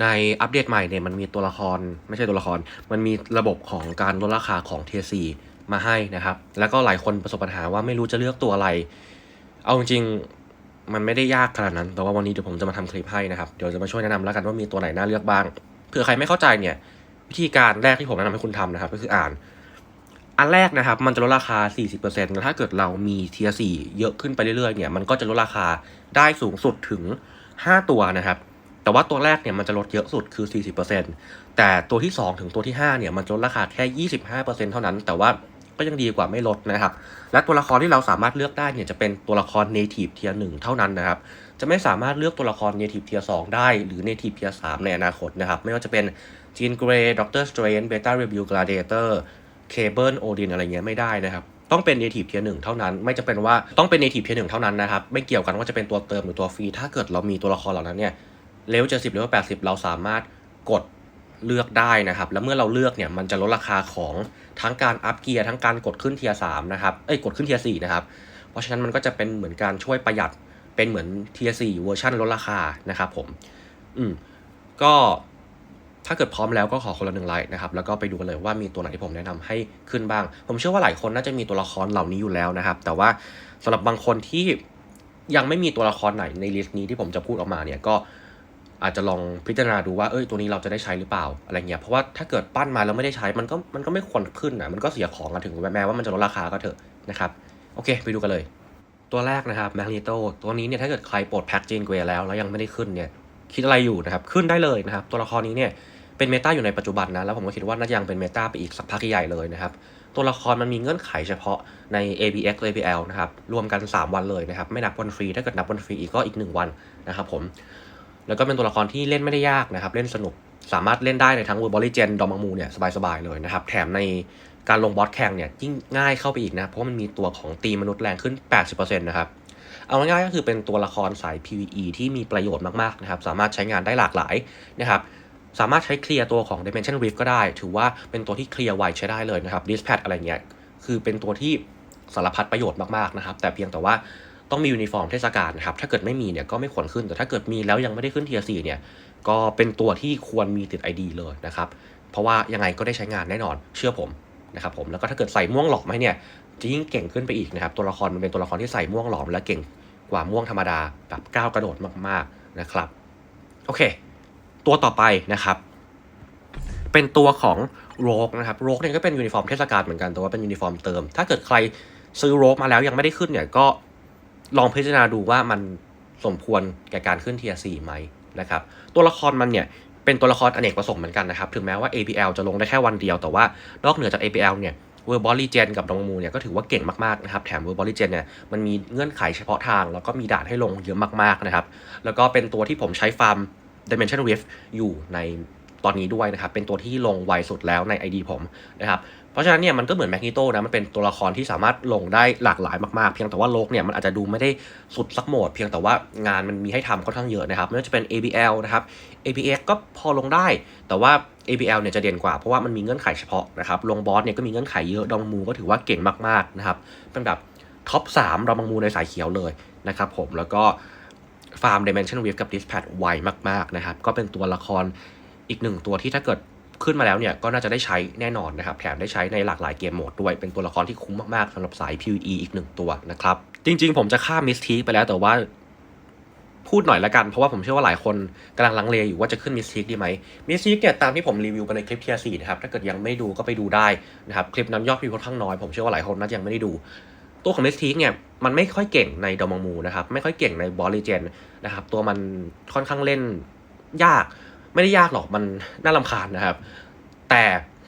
ในอัปเดตใหม่เนี่ยมันมีตัวละครไม่ใช่ตัวละคร มันมีระบบของการลดราคาของ t ท c มาให้นะครับ แล้วก็หลายคนประสบปัญหาว่าไม่รู้จะเลือกตัวอะไร เอาจริงมันไม่ได้ยากขนาดนั้น แต่ว่าวันนี้เดี๋ยวผมจะมาทำคลิปให้นะครับ เดี๋ยวจะมาช่วยแนะนำแล้วกันว่ามีตัวไหนน่าเลือกบ้าง เผื่อใครไม่เข้าใจเนี่ย วิธีการแรกที่ผมแนะนำให้คุณทำนะครับ ก็คืออ่าน อันแรกนะครับ มันจะลดราคา 40%แล้วถ้าเกิดเรามีเทียสี่เยอะขึ้นไปเรื่อยๆ เนี่ย มันก็จะลดราคาได้สูงสุดถึง 5 ตัวนะครับ แต่ว่าตัวแรกเนี่ยมันจะลดเยอะสุดคือ 40%แต่ตัวที่ 2 ถึงตัวที่ 5 เนี่ยมันลดราคาแค่ 25%เท่านั้น แต่ว่าก็ยังดีกว่าไม่ลดนะครับ และตัวละครที่เราสามารถเลือกได้เนี่ยจะเป็นตัวละคร native tier 1เท่านั้นนะครับ จะไม่สามารถเลือกตัวละคร native tier 2 ได้หรือ native tier 3ในอนาคตนะครับ ไม่ว่าจะเป็น Jean Grey Doctor Strange Beta Rebel Gladiator เคเบิลโอดินอะไรเงี้ยไม่ได้นะครับต้องเป็น native tier 1เท่านั้น ไม่จะเป็นว่าต้องเป็น native tier 1เท่านั้นนะครับ ไม่เกี่ยวกันว่าจะเป็นตัวเติมหรือตัวฟรี ถ้าเกิดเรามีตัวละครเหล่านั้นเนี่ย เลเวลเจ็ดสิบเลเวลแปดสิบเราสามารถกดเลือกได้นะครับ แล้วเมื่อเราเลือกเนี่ยมันจะลดราคาของทั้งการอัพเกียร์ทั้งการกดขึ้นเทียร์สามนะครับเอ้ยกดขึ้นเทียร์สี่นะครับ เพราะฉะนั้นมันก็จะเป็นเหมือนการช่วยประหยัดเป็นเหมือนเทียร์สี่เวอร์ชันลดราคานะครับผม อืมก็ถ้าเกิดพร้อมแล้วก็ขอคนละหนึ่งไลค์นะครับ แล้วก็ไปดูกันเลยว่ามีตัวไหนที่ผมแนะนำให้ขึ้นบ้าง ผมเชื่อว่าหลายคนน่าจะมีตัวละครเหล่านี้อยู่แล้วนะครับ แต่ว่าสำหรับบางคนที่ยังไม่มีตัวละครไหนในลิสต์นี้ที่ผมจะพูดออกมาเนี่ยก็ อาจจะลองพิจารณาดูว่าเอ้ยตัวนี้เราจะได้ใช้หรือเปล่าอะไรเงี้ยเพราะว่าถ้าเกิดปั้นมาแล้วไม่ได้ใช้มันก็มันก็ไม่ควรขึ้นนะมันก็เสียของกันถึงแม้ว่ามันจะลดราคาก็เถอะนะครับโอเค ไปดูกันเลย ตัวแรกนะครับแมกนีโตตัวนี้เนี่ยถ้าเกิดใครปลดแพ็กจีนเกรแล้วแล้วยังไม่ได้ขึ้นเนี่ยคิดอะไรอยู่นะครับขึ้นได้เลยนะครับตัวละครนี้เนี่ยเป็นเมตาอยู่ในปัจจุบันนะแล้วผมก็คิดว่าน่าจะยังเป็นเมตาไปอีกสักพักใหญ่เลยนะครับตัวละครมันมีเงื่อนไขเฉพาะใน ABX ABL นะครับรวมกัน 3 วันเลยนะครับไม่นับวันฟรีถ้าเกิดนับวันฟรีอีกก็อีก 1 วันนะครับผม แล้วก็เป็นตัวละครที่เล่นไม่ได้ยากนะครับ เล่นสนุกสามารถเล่นได้ในทั้งเวอร์บอลเจนดอมังมูเนี่ยสบายๆเลยนะครับ แถมในการลงบอสแข่งเนี่ยยิ่งง่ายเข้าไปอีกนะ เพราะมันมีตัวของตีมนุษย์แรงขึ้น 80%นะครับ เอาง่ายๆก็คือเป็นตัวละครสาย PVE ที่มีประโยชน์มากๆนะครับ สามารถใช้งานได้หลากหลายนะครับ สามารถใช้เคลียร์ตัวของ Dimension Rift ก็ได้ ถือว่าเป็นตัวที่เคลียร์ไวใช้ได้เลยนะครับ Dispatch อะไรเงี้ย คือเป็นตัวที่สารพัดประโยชน์มากๆนะครับ แต่เพียงแต่ว่า ต้องมียูนิฟอร์มเทศกาลนะครับ ถ้าเกิดไม่มีเนี่ยก็ไม่ควรขึ้น แต่ถ้าเกิดมีแล้วยังไม่ได้ขึ้นเทียร์สเนี่ย ก็เป็นตัวที่ควรมีติด ID เลยนะครับ เพราะว่ายังไงก็ได้ใช้งานแน่นอน เชื่อผมนะครับผม แล้วก็ถ้าเกิดใส่ม่วงหลอมให้เนี่ยจะยิ่งเก่งขึ้นไปอีกนะครับ ตัวละครมันเป็นตัวละครที่ใส่ม่วงหลอมและเก่งกว่าม่วงธรรมดาแบบก้าวกระโดดมากๆนะครับ โอเค ตัวต่อไปนะครับ เป็นตัวของโรกนะครับ โรกเนี่ยก็เป็นยูนิฟอร์มเทศกาลเหมือนกัน แต่ว่าเป็นยูนิฟอร์มเติม ถ้าเกิดใครซื้อโรกมาแล้วยังไม่ได้ขึ้นเนี่ยก็ ลองพิจารณาดูว่ามันสมควรแก่การขึ้นเทียร์สี่ไหมนะครับ ตัวละครมันเนี่ยเป็นตัวละครอเนกประสงค์เหมือนกันนะครับ ถึงแม้ว่า APL จะลงได้แค่วันเดียวแต่ว่านอกเหนือจาก APL เนี่ยเวอร์บอลลี่เจนกับดองมูเนี่ยก็ถือว่าเก่งมากๆนะครับ แถมเวอร์บอลลี่เจนเนี่ยมันมีเงื่อนไขเฉพาะทาง แล้วก็มีด่านให้ลงเยอะมากๆนะครับ แล้วก็เป็นตัวที่ผมใช้ฟาร์ม Dimension Rift อยู่ใน ตอนนี้ด้วยนะครับ เป็นตัวที่ลงไวสุดแล้วใน ID ผมนะครับ เพราะฉะนั้นเนี่ยมันก็เหมือนแมกนิโตนะ มันเป็นตัวละครที่สามารถลงได้หลากหลายมากๆ เพียงแต่ว่าโลกเนี่ยมันอาจจะดูไม่ได้สุดสักโหมด เพียงแต่ว่างานมันมีให้ทำค่อนข้างเยอะนะครับ ไม่ว่าจะเป็น ABL นะครับ APX ก็พอลงได้ แต่ว่า ABL เนี่ยจะเด่นกว่า เพราะว่ามันมีเงื่อนไขเฉพาะนะครับ ลงบอสเนี่ยก็มีเงื่อนไขเยอะ ดองมูก็ถือว่าเก่งมากๆนะครับ เป็นแบบท็อป3ดองมูในสายเขียวเลยนะครับผม แล้วก็ฟาร์ม Dimension Rift กับ Dispatch ไวมากๆนะครับ ก็เป็นตัวละคร อีกหนึ่งตัวที่ถ้าเกิดขึ้นมาแล้วเนี่ยก็น่าจะได้ใช้แน่นอนนะครับแถมได้ใช้ในหลากหลายเกมโหมดด้วย เป็นตัวละครที่คุ้มมากๆสำหรับสาย PVE อีกหนึ่งตัวนะครับ จริงๆ ผมจะฆ่ามิสทีไปแล้วแต่ว่าพูดหน่อยละกัน เพราะว่าผมเชื่อว่าหลายคนกำลังลังเลอยู่ว่าจะขึ้นมิสทีดีไหมมิสทีเนี่ยตามที่ผมรีวิวไปในคลิปเทียร์สี่นะครับถ้าเกิดยังไม่ดูก็ไปดูได้นะครับคลิปนั้นยอดวิวค่อนข้างน้อยผมเชื่อว่าหลายคนน่าจะยังไม่ได้ดู ตัวของมิสทีเนี่ยมันไม่ค่อยเก่งในดอมมูนะครับไม่ค่อยเก่งในบอลลีเจนนะครับตัวมันค่อนข้างเล่นยาก ไม่ได้ยากหรอกมันน่าลำคาญนะครับ แต่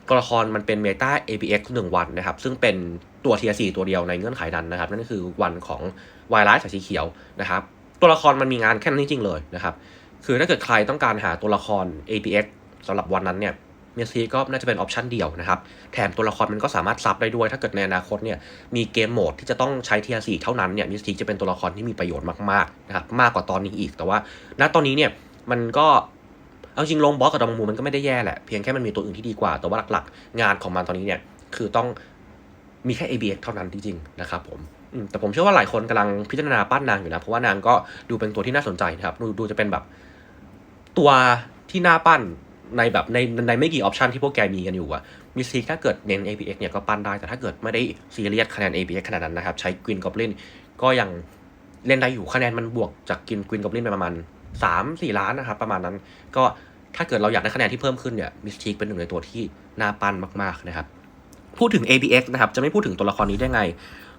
ตัวละครมันเป็นเมตา APX 1 วันนะครับ ซึ่งเป็นตัวเทียร์ตัวเดียวในเงื่อนไขนั้นนะครับ นั่นก็คือวันของวายไลท์สายสีเขียวนะครับ ตัวละครมันมีงานแค่นั้นจริงๆเลยนะครับ คือถ้าเกิดใครต้องการหาตัวละคร APX สำหรับวันนั้นเนี่ยเมสซีก็น่าจะเป็นออปชันเดียวนะครับ แถมตัวละครมันก็สามารถซับได้ด้วย ถ้าเกิดในอนาคตเนี่ยมีเกมโหมดที่จะต้องใช้เทียสี่เท่านั้นเนี่ยเมิสทีจะเป็นตัวละครที่มีประโยชน์มากๆนะครับมากกว่าตอนนี้อีก แต่ว่า ณตอนนี้เนี่ยมันก็ เอาจริงลงบล็อกกับดอมมูมันก็ไม่ได้แย่แหละ เพียงแค่มันมีตัวอื่นที่ดีกว่า แต่ว่าหลักๆ งานของมันตอนนี้เนี่ย คือต้องมีแค่ ABX เท่านั้นจริงๆนะครับผมแต่ผมเชื่อว่าหลายคนกำลังพิจารณาปั้นนางอยู่นะ เพราะว่านางก็ดูเป็นตัวที่น่าสนใจนะครับ ดูดูจะเป็นแบบตัวที่น่าปั้นในแบบในในไม่กี่ออปชันที่พวกแกมีกันอยู่อะมิซิกถ้าเกิดเน้น APX เนี่ยก็ปั้นได้ แต่ถ้าเกิดไม่ได้ซีเรียสคะแนน APX ขนาดนั้นนะครับ ใช้ Green Goblin ก็ยังเล่นได้อยู่คะแนนมันบวกจากกิน Green Goblin ไปประมาณ 3-4ล้านนะครับประมาณนั้นก็ถ้าเกิดเราอยากได้คะแนนที่เพิ่มขึ้นเนี่ยมิสซิกเป็นหนึ่งในตัวที่น่าปั้นมากๆนะครับพูดถึง APX นะครับจะไม่พูดถึงตัวละครนี้ได้ไง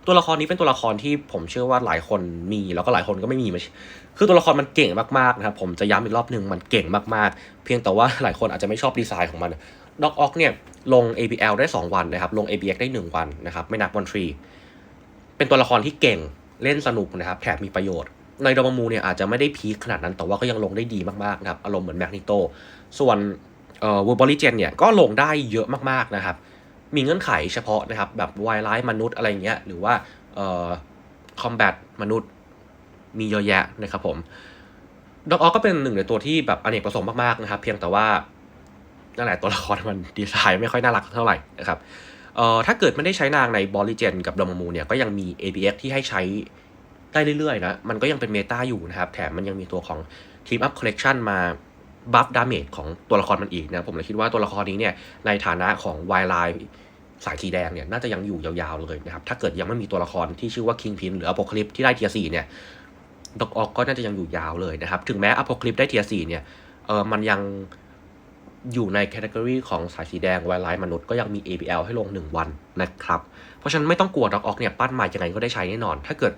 ตัวละครนี้เป็นตัวละครที่ผมเชื่อว่าหลายคนมีแล้วก็หลายคนก็ไม่มีม่ใช่คือตัวละครมันเก่งมากๆนะครับผมจะย้ำอีกรอบหนึ่งมันเก่งมากๆ เพียงแต่ว่าหลายคนอาจจะไม่ชอบดีไซน์ของมันด็อกออกเนี่ยลง ABL ได้ 2 วันนะครับลง ABX ได้ 1 วันนะครับไม่นับวันทรีเป็นตัวละครที่เก่งเล่นสนุกนะครับแถมมีประโยชน์ ในดอมมูเนี่ยอาจจะไม่ได้พีคขนาดนั้น แต่ว่าก็ยังลงได้ดีมากๆนะครับอารมณ์เหมือนแมกนิโตส่วนเอ่อวูบอลิเจนเนี่ยก็ลงได้เยอะมากๆนะครับ มีเงื่อนไขเฉพาะนะครับแบบวายไลท์มนุษย์อะไรเงี้ยหรือว่าเอ่อคอมแบทมนุษย์มีเยอะแยะนะครับผมด็อกออกก็เป็นหนึ่งในตัวที่แบบอเนกประสงค์มากๆนะครับ เพียงแต่ว่านั่นแหละตัวละครมันดีไซน์ไม่ค่อยน่ารักเท่าไหร่นะครับเอ่อถ้าเกิดไม่ได้ใช้นางในบอลลิเจนกับดอมมูเนี่ยก็ยังมี ABX ที่ให้ใช้ ได้เรื่อยๆนะ มันก็ยังเป็นเมตาอยู่นะครับ แถมมันยังมีตัวของทีมอัพคอลเล t ชันมาบัฟดาเมจของตัวละครมันอีกนะผมเลยคิดว่าตัวละครนี้เนี่ยในฐานะของวายไลน์สายสีแดงเนี่ยน่าจะยังอยู่ยาวๆเลยนะครับ ถ้าเกิดยังไม่มีตัวละครที่ชื่อว่าคิงพินหรืออ p o พ l y p ที่ได้เทียสี่เนี่ยด็อกออกก็น่าจะยังอยู่ยาวเลยนะครับ ถึงแม้อ p o พ l y p ได้เทียสี่เนี่ยเออมันยังอยู่ในแคตตากรีของสายสีแดงไวไลท์มนุษย์ก็ยังมี ABL ให้ลง 1 วันนะครับ เพราะฉะนั้นไม่ต้องกลัวด็อกออกเนี่ยปั้นใหม่ยังไงก็ได้ใช้แน่นอน ถ้าเกิด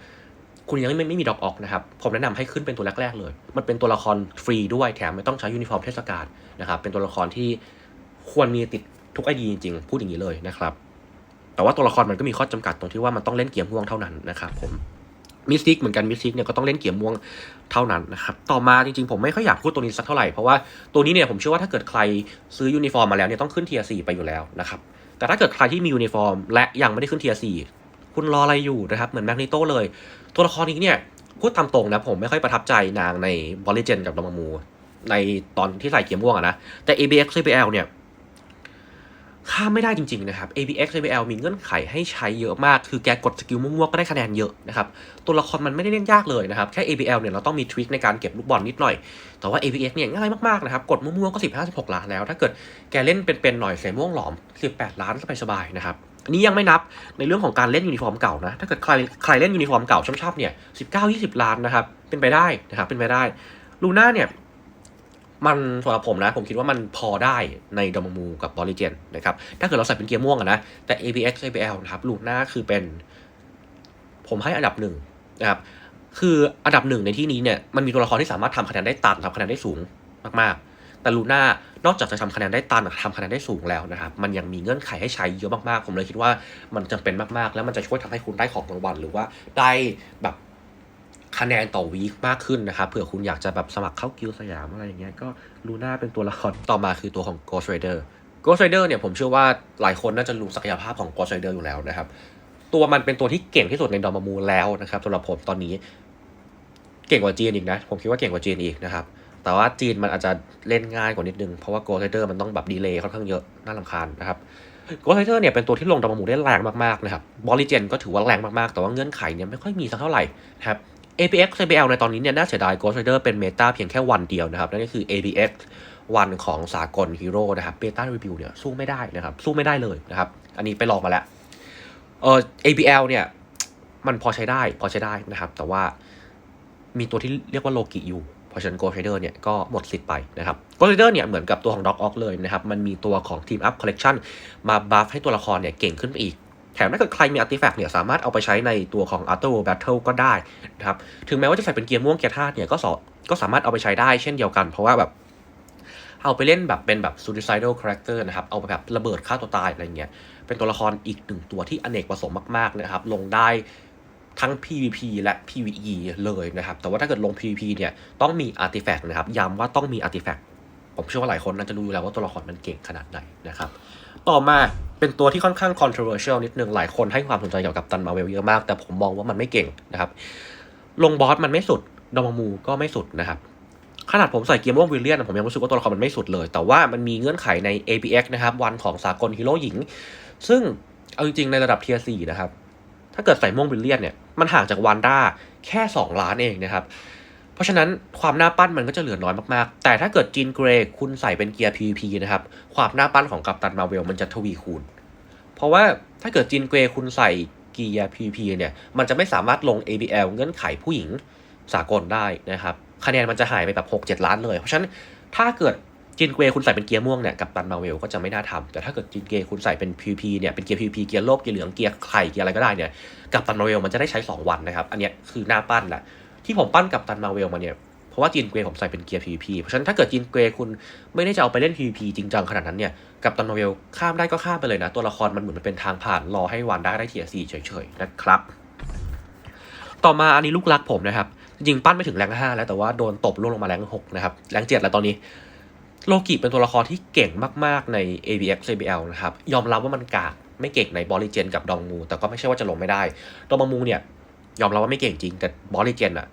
คุณยังไม่ไม่มีดอกออกนะครับ ผมแนะนำให้ขึ้นเป็นตัวแรก ๆ เลย มันเป็นตัวละครฟรีด้วยแถมไม่ต้องใช้ยูนิฟอร์มเทศกาลนะครับ เป็นตัวละครที่ควรมีติดทุกไอดีจริง ๆ พูดอย่างนี้เลยนะครับ แต่ว่าตัวละครมันก็มีข้อจำกัดตรงที่ว่ามันต้องเล่นเกียร์ม่วงเท่านั้นนะครับผมมิสติกเหมือนกันมิสติกเนี่ยก็ต้องเล่นเกียร์ม่วงเท่านั้นนะครับ ต่อมาจริงๆ ผมไม่ค่อยอยากพูดตัวนี้สักเท่าไหร่ เพราะว่าตัวนี้เนี่ยผมเชื่อว่าถ้าเกิดใครซื้อยูนิฟอร์มมาแล้วเนี่ยต้องขึ้นเทียร์สไปอยู่แล้วนะครับแต่ถ้าเกิดใครที่มียูนิฟอร์มและยังไม่ได้ขึ้นเทียร์ส คุณรออะไรอยู่นะครับ เหมือนแมกนิโตเลย ตัวละครนี้เนี่ย พูดตามตรงนะ ผมไม่ค่อยประทับใจนางในบอลเลเจนกับดอมมู ในตอนที่ใส่เกียร์ม่วงอะนะ แต่ ABX CPL เนี่ยข้ามไม่ได้จริง ๆ นะครับ ABX ABL มีเงื่อนไขให้ใช้เยอะมาก คือแกกดสกิลมั่วๆก็ได้คะแนนเยอะนะครับ ตัวละครมันไม่ได้เล่นยากเลยนะครับ แค่ ABL เนี่ยเราต้องมีทริคในการเก็บลูกบอลนิดหน่อย แต่ว่า ABX เนี่ยง่ายมากๆนะครับ กดมั่วๆก็ 15 16 ล้านแล้ว ถ้าเกิดแกเล่นเป็นๆหน่อยใส่ม่วงหลอม 18 ล้านสบายๆนะครับ อันนี้ยังไม่นับในเรื่องของการเล่นยูนิฟอร์มเก่านะ ถ้าเกิดใครใครเล่นยูนิฟอร์มเก่าช่ำๆเนี่ย19 20ล้านนะครับ เป็นไปได้นะครับ เป็นไปได้ ลูน่าเนี่ย มันสำหรับผมนะ ผมคิดว่ามันพอได้ในดอมมูกับบอลิเจนนะครับ ถ้าเกิดเราใส่เป็นเกียร์ม่วงอะนะ แต่ ABX ABL นะครับลูน่าคือเป็น ผมให้อันดับหนึ่งนะครับ คืออันดับหนึ่งในที่นี้เนี่ย มันมีตัวละครที่สามารถทำคะแนนได้ตันทำคะแนนได้สูงมากๆ แต่ลูน่านอกจากจะทำคะแนนได้ตันทำคะแนนได้สูงแล้วนะครับมันยังมีเงื่อนไขให้ใช้เยอะมากๆ ผมเลยคิดว่ามันจำเป็นมากๆ แล้วมันจะช่วยทำให้คุณได้ของรางวัลหรือว่าได้แบบคะแนนต่อวีคมากขึ้นนะครับเผื่อคุณอยากจะแบบสมัครเข้ากิลสยามอะไรอย่างเงี้ยก็ลูน่าเป็นตัวละครต่อมาคือตัวของ Ghost Rider Ghost Rider เนี่ยผมเชื่อว่าหลายคนน่าจะรู้ศักยภาพของ Ghost Rider อยู่แล้วนะครับตัวมันเป็นตัวที่เก่งที่สุดในดอมมูแล้วนะครับสำหรับผมตอนนี้ เก่งกว่าจีนอีกนะ ผมคิดว่าเก่งกว่าจีนอีกนะครับ แต่ว่าจีนมันอาจจะเล่นง่ายกว่านิดนึง เพราะว่า Ghost Rider มันต้องแบบดีเลย์ค่อนข้างเยอะน่าลำคาญนะครับ Ghost Rider เนี่ยเป็นตัวที่ลงดอมมูได้แรงมากๆนะครับบอลลิเจนก็ถือว่าแรงมากๆ แต่ว่าเงื่อนไขเนี่ยไม่ค่อยมีสักเท่าไหร่นะครับ APX CBL ในตอนนี้เนี่ยน่าเสียดาย Ghost Rider เป็นเมตาเพียงแค่วันเดียวนะครับ นั่นก็คือ APX วันของสากลฮีโร่นะครับเบต้ารีวิวเนี่ยสู้ไม่ได้นะครับ สู้ไม่ได้เลยนะครับ อันนี้ไปลองมาแล้วเอ่อ APL เนี่ยมันพอใช้ได้พอใช้ได้นะครับ แต่ว่ามีตัวที่เรียกว่าโลกิอยู่ เพราะฉะนั้น Ghost Rider เนี่ยก็หมดสิทธิ์ไปนะครับ Ghost Rider เนี่ยเหมือนกับตัวของ Dog Ock เลยนะครับ มันมีตัวของ Team Up Collection มาบัฟให้ตัวละครเนี่ยเก่งขึ้นไปอีก แถมถ้าเกิดใครมีอาร์ติแฟกต์เนี่ยสามารถเอาไปใช้ในตัวของ a r t o Battle ก็ได้นะครับ ถึงแม้ว่าจะใส่เป็นเกียร์ม่วงเกียร์ธาตุเนี่ยก็สอก็สามารถเอาไปใช้ได้เช่นเดียวกัน เพราะว่าแบบเอาไปเล่นแบบเป็นแบบ suicidal character นะครับ เอาไปแบบระเบิดฆ่าตัวตายอะไรเงี้ย เป็นตัวละครอีกหนึ่งตัวที่อเนกประสงค์มากๆนะครับ ลงได้ ทั้ง PVP และ PVE เลยนะครับ แต่ว่าถ้าเกิดลง PVP เนี่ยต้องมีอาร์ติแฟกต์นะครับ ย้ำว่าต้องมีอาร์ติแฟกต์ผมเชื่อว่าหลายคนน่าจะรู้อยู่แล้วว่าตัวละครมันเก่งขนาดไหนนะครับ ต่อมาเป็นตัวที่ค่อนข้าง controversial นิดนึง หลายคนให้ความสนใจเกี่ยวกับตันมาเวลเยอะมาก แต่ผมมองว่ามันไม่เก่งนะครับ ลงบอสมันไม่สุด ดอมมูก็ไม่สุดนะครับ ขนาดผมใส่เกียร์ม่วงวิลเลียนผมยังรู้สึกว่าตัวละครมันไม่สุดเลย แต่ว่ามันมีเงื่อนไขใน APX นะครับ วันของสากลฮีโร่หญิง ซึ่งเอาจริงๆในระดับเทียร์สนะครับ ถ้าเกิดใส่ม่วงวิลเลียนเนี่ยมันห่างจากวันด้าแค่ 2 ล้านเองนะครับ เพราะฉะนั้นความหน้าปั้นมันก็จะเหลือน้อยมากๆ แต่ถ้าเกิดจีนเกรย์คุณใส่เป็นเกียร์ PVP นะครับ ความหน้าปั้นของกัปตันมาเวลมันจะทวีคูณ เพราะว่าถ้าเกิดจีนเกรย์คุณใส่เกียร์ PVP เนี่ยมันจะไม่สามารถลง ABL เงื่อนไขผู้หญิงสากลได้นะครับคะแนนมันจะหายไปแบบ 6-7 ล้านเลย เพราะฉะนั้นถ้าเกิด จินเกย์คุณใส่เป็นเกียร์ม่วงเนี่ยกับตันมาเวลก็จะไม่น่าทำแต่ถ้าเกิดจินเกย์คุณใส่เป็น PVP เนี่ยเป็นเกียร์ PVP เกียร์โลบเกียร์เหลืองเกียร์ไข่เกียร์อะไรก็ได้เนี่ยกับตันมาเวลมันจะได้ใช้ 2 วันนะครับอันเนี้ยคือหน้าปั้นแหละที่ผมปั้นกับตันมาเวลมาเนี่ยเพราะว่าจีนเกย์ผมใส่เป็นเกียร์ PVP เพราะฉะนั้นถ้าเกิดจีนเกย์คุณไม่ได้จะเอาไปเล่น PVP จริงจังขนาดนั้นเนี่ยกับตันมาเวลข้ามได้ก็ข้ามไปเลยนะ ตัวละครมันเหมือนมันเป็นทางผ่านรอให้วันได้ได้เทียร์ซีเฉยๆนะครับต่อมาอันนี้ลูกรักผมนะครับจริงปั้นไม่ถึงแรงห้าแล้วแต่ว่าโดนตบล่วงลงมาแรงหกนะครับแรงเจ็ดแล้วตอนนี้ โลกิเป็นตัวละครที่เก่งมากๆใน ABX CBL นะครับ ยอมรับว่ามันกากไม่เก่งในบอลลิเจนกับดองมู แต่ก็ไม่ใช่ว่าจะลงไม่ได้ ดองมูเนี่ย ยอมรับว่าไม่เก่งจริง แต่บอลลิเจนอะ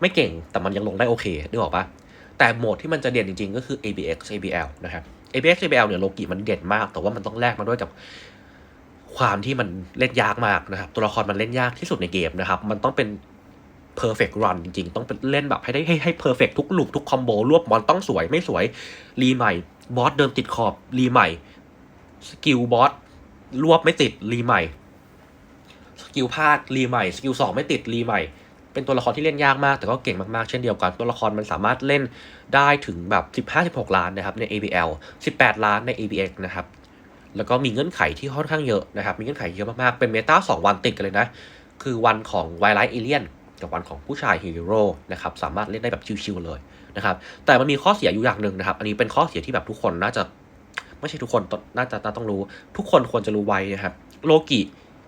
ไม่เก่งแต่มันยังลงได้โอเคนึกออกปะแต่โหมดที่มันจะเด่นจริงๆ ก็คือ ABX ABL นะครับ ABX ABL เนี่ยโลกิมันเด่นมาก แต่ว่ามันต้องแลกมาด้วยกับความที่มันเล่นยากมากนะครับ ตัวละครมันเล่นยากที่สุดในเกมนะครับ มันต้องเป็น perfect run จริงๆ ต้องเป็นเล่นแบบให้ได้ให้ให้ perfect ทุกลูกทุกคอมโบรวบมอนต้องสวยไม่สวย รีใหม่ บอสเดินติดขอบ รีใหม่ สกิลบอสรวบไม่ติด รีใหม่ สกิลพลาดรีใหม่ สกิลสองไม่ติด รีใหม่ เป็นตัวละครที่เล่นยากมาก แต่ก็เก่งมากๆ เช่นเดียวกัน ตัวละครมันสามารถเล่นได้ถึงแบบ 15-16 ล้านนะครับใน ABL 18 ล้านใน ABX นะครับแล้วก็มีเงื่อนไขที่ค่อนข้างเยอะนะครับ มีเงื่อนไขเยอะมากๆ เป็นเมตา2วันติดกันเลยนะ คือวันของไวไลท์เอเลียน กับวันของผู้ชายฮีโร่นะครับสามารถเล่นได้แบบชิวๆเลยนะครับแต่มันมีข้อเสียอยู่อย่างหนึ่งนะครับ อันนี้เป็นข้อเสียที่แบบทุกคนน่าจะไม่ใช่ทุกคนตน่าจะต้องรู้ ทุกคนควรจะรู้ไว้นะครับโลกิ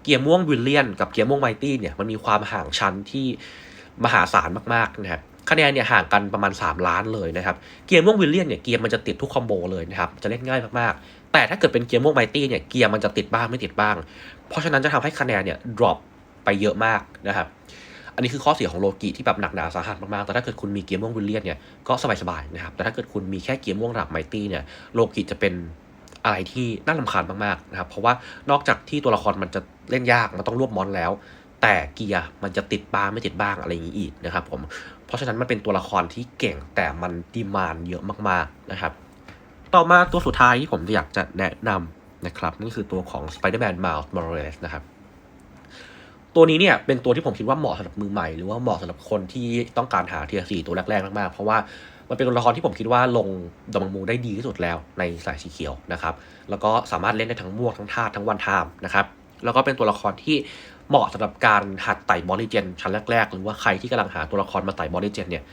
เกียร์ม่วงวิลเลียน กับเกียร์ม่วงไมตี้เนี่ยมันมีความห่างชั้นที่มหาศาลมากๆนะครับคะแนนเนี่ยห่างกันประมาณ 3 ล้านเลยนะครับ เกียร์ม่วงวิลเลียนเนี่ยเกียร์มันจะติดทุกคอมโบเลยนะครับ จะเล่นง่ายมากๆ แต่ถ้าเกิดเป็นเกียร์ม่วงไมตี้เนี่ยเกียร์มันจะติดบ้างไม่ติดบ้าง เพราะฉะนั้นจะทำให้คะแนนเนี่ย drop ไปเยอะมากนะครับ อันนี้คือข้อเสียของโลกิที่แบบหนักหนาสาหัสมากๆ แต่ถ้าเกิดคุณมีเกียร์ม่วงวิลเลียนเนี่ยก็สบายๆนะครับ แต่ถ้าเกิดคุณมีแค่เกียร์ม่วงระดับไมตี้เนี่ยโลกิจะเป็นอะไรที่น่ารำคาญมากๆนะครับ เพราะว่านอกจากที่ตัวละครมันจะเล่นยาก มันต้องรวบมอนแล้ว แต่เกียร์มันจะติดบ้างไม่ติดบ้างอะไรอย่างนี้อีกนะครับผม เพราะฉะนั้นมันเป็นตัวละครที่เก่งแต่มันดีมานเยอะมากๆนะครับ ต่อมาตัวสุดท้ายที่ผมอยากจะแนะนำนะครับนั่นคือตัวของ Spider-Man Miles Morales นะครับ ตัวนี้เนี่ยเป็นตัวที่ผมคิดว่าเหมาะสำหรับมือใหม่ หรือว่าเหมาะสำหรับคนที่ต้องการหาเทียร์สี่ตัวแรกๆมากๆ เพราะว่ามันเป็นตัวละครที่ผมคิดว่าลงดอมมูได้ดีที่สุดแล้วในสายสีเขียวนะครับแล้วก็สามารถเล่นได้ทั้งม่วงทั้งธาตุทั้งวันไทม์นะครับแล้วก็เป็นตัวละครที่เหมาะสำหรับการหัดไต่บอลลีเจนชั้นแรกๆ หรือว่าใครที่กำลังหาตัวละครมาไต่บอลลีเจนเนี่ย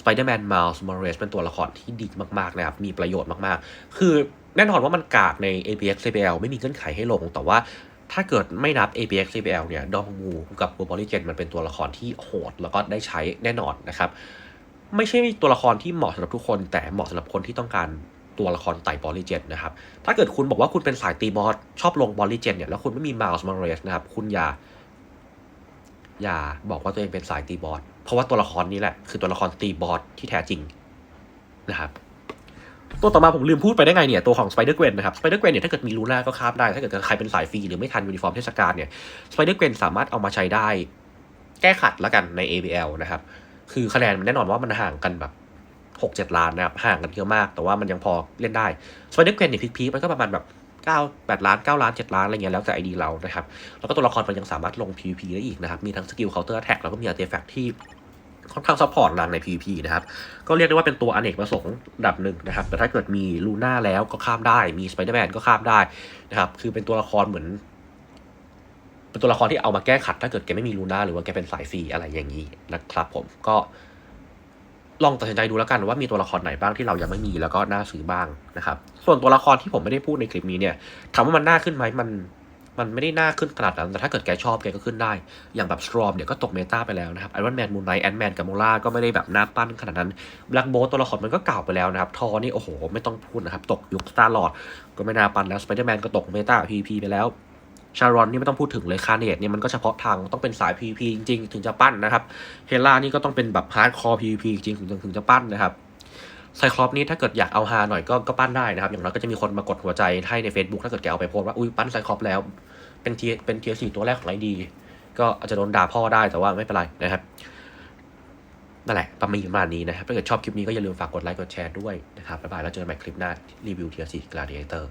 Spider-Man Miles Morales เป็นตัวละครที่ดีมากๆนะครับมีประโยชน์มากๆ คือแน่นอนว่ามันกากใน APX CPL ไม่มีเงื่อนไขให้ลง แต่ว่า ถ้าเกิดไม่นับ APX CPL เนี่ยดองมูกับบูบอลลีเจนมันเป็นตัวละครที่โหด แล้วก็ได้ใช้แน่นอนนะครับ ไม่ใช่ตัวละครที่เหมาะสำหรับทุกคน แต่เหมาะสำหรับคนที่ต้องการตัวละครไต่บอลลีเจนนะครับ ถ้าเกิดคุณบอกว่าคุณเป็นสายตีบอสชอบลงบอลลีเจนเนี่ยแล้วคุณไม่มี Miles Morales นะครับ คุณอย่า อย่าบอกว่าตัวเองเป็นสายตีบอสเพราะว่าตัวละครนี้แหละ คือตัวละครตีบอสที่แท้จริงนะครับ ตัวต่อมาผมลืมพูดไปได้ไงเนี่ยตัวของ Spider Gwen นนะครับ Spider Gwen เนี่ยถ้าเกิดมีลูน่าก็คาบได้ ถ้าเกิดใครเป็นสายฟรีหรือไม่ทันยูนิฟอร์มเทศกาลเนี่ย Spider Gwen สามารถเอามาใช้ได้ แก้ขัดแล้วกันใน ABL นะครับคือคะแนนมันแน่นอนว่ามันห่างกันแบบหกเจ็ดล้านนะครับห่างกันเยอะมาก แต่ว่ามันยังพอเล่นได้ Spider Gwen เนี่ยพีคๆมันก็ประมาณแบบเก้าแปดล้านเก้าล้านเจ็ดล้านอะไรเงี้ยแล้วแต่ไอดีเรานะครับแล้วก็ตัวละครมันยังสามารถลง PVP ได้อีกนะครับมีทั้งสกิลเคาน์เตอร์แท็กแล้วก็มีอาร์ติแฟกที่ ค่อนข้างซัพพอร์ตนางใน PVP นะครับ ก็เรียกได้ว่าเป็นตัวอเนกประสงค์ดับหนึ่งนะครับ แต่ถ้าเกิดมีลูน่าแล้วก็ข้ามได้ มีสไปเดอร์แมนก็ข้ามได้นะครับ คือเป็นตัวละครเหมือน เป็นตัวละครที่เอามาแก้ขัด ถ้าเกิดแกไม่มีลูน่าหรือว่าแกเป็นสายฟรีอะไรอย่างนี้นะครับ ผมก็ ลองตัดสินใจดูแล้วกันว่ามีตัวละครไหนบ้างที่เรายังไม่มีแล้วก็น่าซื้อบ้างนะครับ ส่วนตัวละครที่ผมไม่ได้พูดในคลิปนี้เนี่ยถามว่ามันน่าขึ้นไหมมัน มันไม่ได้น่าขึ้นขนาดนั้น แต่ถ้าเกิดแกชอบแกก็ขึ้นได้ อย่างแบบสตรอมเนี่ยก็ตกเมตาไปแล้วนะครับไอรอนแมนมูนไนท์แอนแมนกับโมล่าก็ไม่ได้แบบน่าปั้นขนาดนั้นแบล็กโบสตัวละครมันก็เก่าไปแล้วนะครับ ทอนี่โอ้โห ไม่ต้องพูดนะครับ ตกยุคสตาร์ลอดก็ไม่น่าปั้นแล้วสไปเดอร์แมนก็ตกเมตาพีพีไปแล้วชารอนนี่ไม่ต้องพูดถึงเลยคาเนตเนี่ยมันก็เฉพาะทางต้องเป็นสาย PVP จริงๆ ถึงจะปั้นนะครับเฮล่านี่ก็ต้องเป็นแบบฮาร์ดคอร์ PVP จริงถึงถึงจะปั้นนะครับไซคลอปนี่ถ้าเกิดอยากเอาฮาหน่อยก็ก็ปั้นได้นะครับ อย่างน้อยก็จะมีคนมากดหัวใจให้ใน Facebook ถ้าเกิดแกเอาไปโพสว่า อุ้ยปั้นไซคลอปแล้ว เป็นเทียเป็นเทียสี่ตัวแรกของไอดี ก็อาจจะโดนด่าพ่อได้แต่ว่าไม่เป็นไรนะครับนั่นแหละประมาณนี้นะครับ ถ้าเกิดชอบคลิปนี้ก็อย่าลืมฝากกดไลค์กดแชร์ด้วยนะครับบ๊ายบายแล้วเจอกันใหม่คลิปหน้ารีวิวเทียสี่กลาเดียเตอร์